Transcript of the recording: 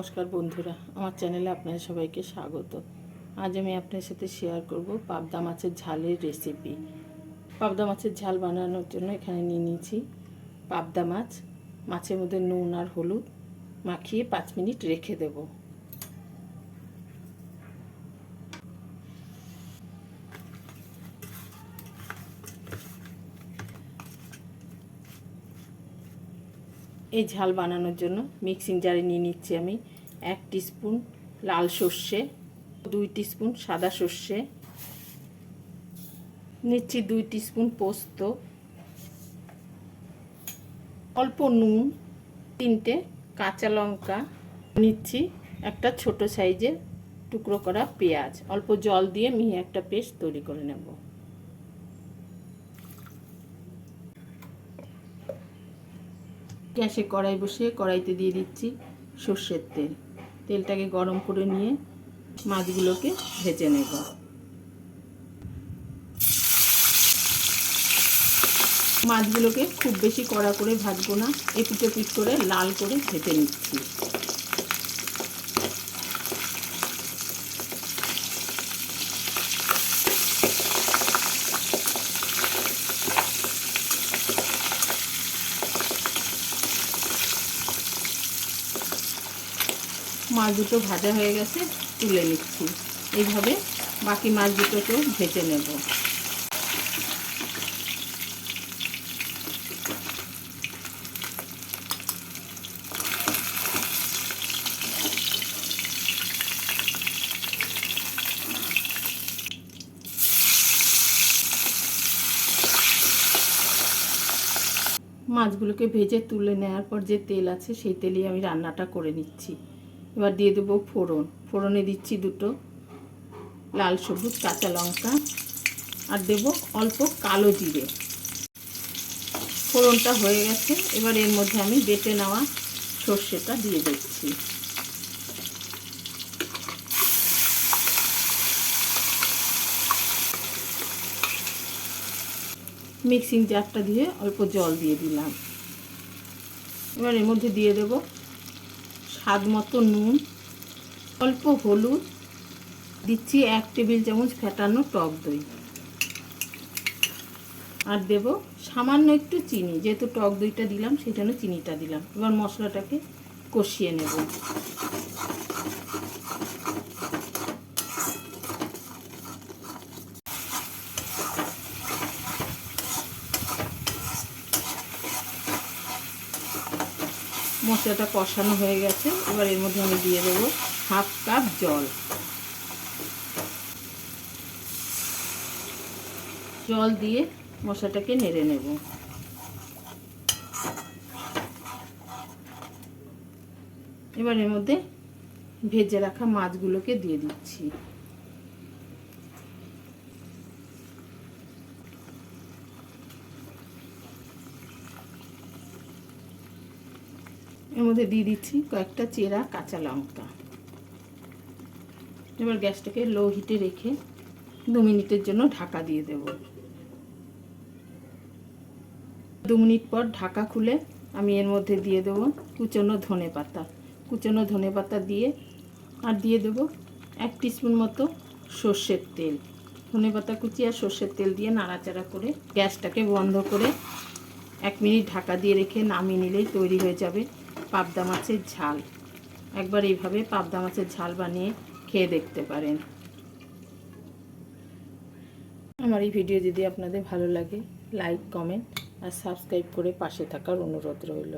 নমস্কার বন্ধুরা, আমার চ্যানেলে আপনাদের সবাইকে স্বাগত। আজ আমি আপনার সাথে শেয়ার করব পাবদা মাছের ঝালের রেসিপি পাবদা মাছের ঝাল বানানোর জন্য এখানে নিয়ে নিয়েছি পাবদা মাছ, মাছের মধ্যে নুন আর হলুদ মাখিয়ে পাঁচ মিনিট রেখে দেব। এই ঝাল বানানোর জন্য মিক্সিং জারে নিয়ে নিচ্ছি আমি। এক স্পুন লাল সর্ষে, দুই স্পুন সাদা সর্ষে, নিচ্ছি দুই স্পুন পোস্ত, অল্প নুন, তিনটে কাঁচা লঙ্কা, নিচ্ছি একটা ছোট সাইজের টুকরো করা পেঁয়াজ। অল্প জল দিয়ে মিহি একটা পেস্ট তৈরি করে নেব। গ্যাসে কড়াই বসিয়ে কড়াইতে দিয়ে দিচ্ছি সর্ষের তেল। তেলটাকে গরম করে নিয়ে মাছগুলোকে ভেজে নেব। মাছগুলোকে খুব বেশি কড়া করে ভাজবো না এপিট এপিট করে লাল করে ভেজে নিচ্ছি। মাছ দুটো ভাজা হয়ে গেছে, তুলে নিচ্ছি। এইভাবে বাকি মাছ দুটোকেও ভেজে নেব। মাছগুলোকে ভেজে তুলে নেওয়ার পর যে তেল আছে, সেই তেলেই আমি রান্নাটা করে নিচ্ছি। এবার দিয়ে দেবো ফোড়ন। ফোড়নে দিচ্ছি দুটো লাল সবুজ, কাঁচা লঙ্কা, আর দেব অল্প কালো জিরে। ফোড়নটা হয়ে গেছে। এবার এর মধ্যে আমি বেটে নেওয়া সর্ষেটা দিয়ে দিচ্ছি। মিক্সিং জারটা দিয়ে অল্প জল দিয়ে দিলাম। এবার এর মধ্যে দিয়ে দেব স্বাদ মতো নুন, অল্প হলুদ, দিচ্ছি এক টেবিল চামচ ফেটানো টক দই। আর দেব সামান্য একটু চিনি, যেহেতু টক দইটা দিলাম, সেই জন্য চিনিটা দিলাম। এবার মশলাটাকে কষিয়ে নেব। মশলাটা কষানো হয়ে গেছে। এবার এর মধ্যে আমি দিয়ে দেবো হাফ কাপ জল। জল দিয়ে মশলাটাকে নেড়ে নেব। এবার এর মধ্যে ভেজে রাখা মাছগুলোকে দিয়ে দিচ্ছি। এর মধ্যে দিয়ে দিচ্ছি কয়েকটা চেরা কাঁচা লঙ্কা। এবার গ্যাসটাকে লো হিটে রেখে দু মিনিটের জন্য ঢাকা দিয়ে দেব। দু মিনিট পর ঢাকা খুলে আমি এর মধ্যে দিয়ে দেবো কুচনো ধনে পাতা। কুচনো ধনে পাতা দিয়ে আর দিয়ে দেব এক টিস্পুন মতো সর্ষের তেল। ধনে পাতা কুচি আর সর্ষের তেল দিয়ে নাড়াচাড়া করে গ্যাসটাকে বন্ধ করে এক মিনিট ঢাকা দিয়ে রেখে নামিয়ে নিলেই তৈরি হয়ে যাবে। পাবদা মাছের ঝাল। একবার এইভাবে পাবদা মাছের ঝাল বানিয়ে খেয়ে দেখতে পারেন। আমার এই ভিডিও যদি আপনাদের ভালো লাগে লাইক কমেন্ট আর সাবস্ক্রাইব করে পাশে থাকার অনুরোধ রইল।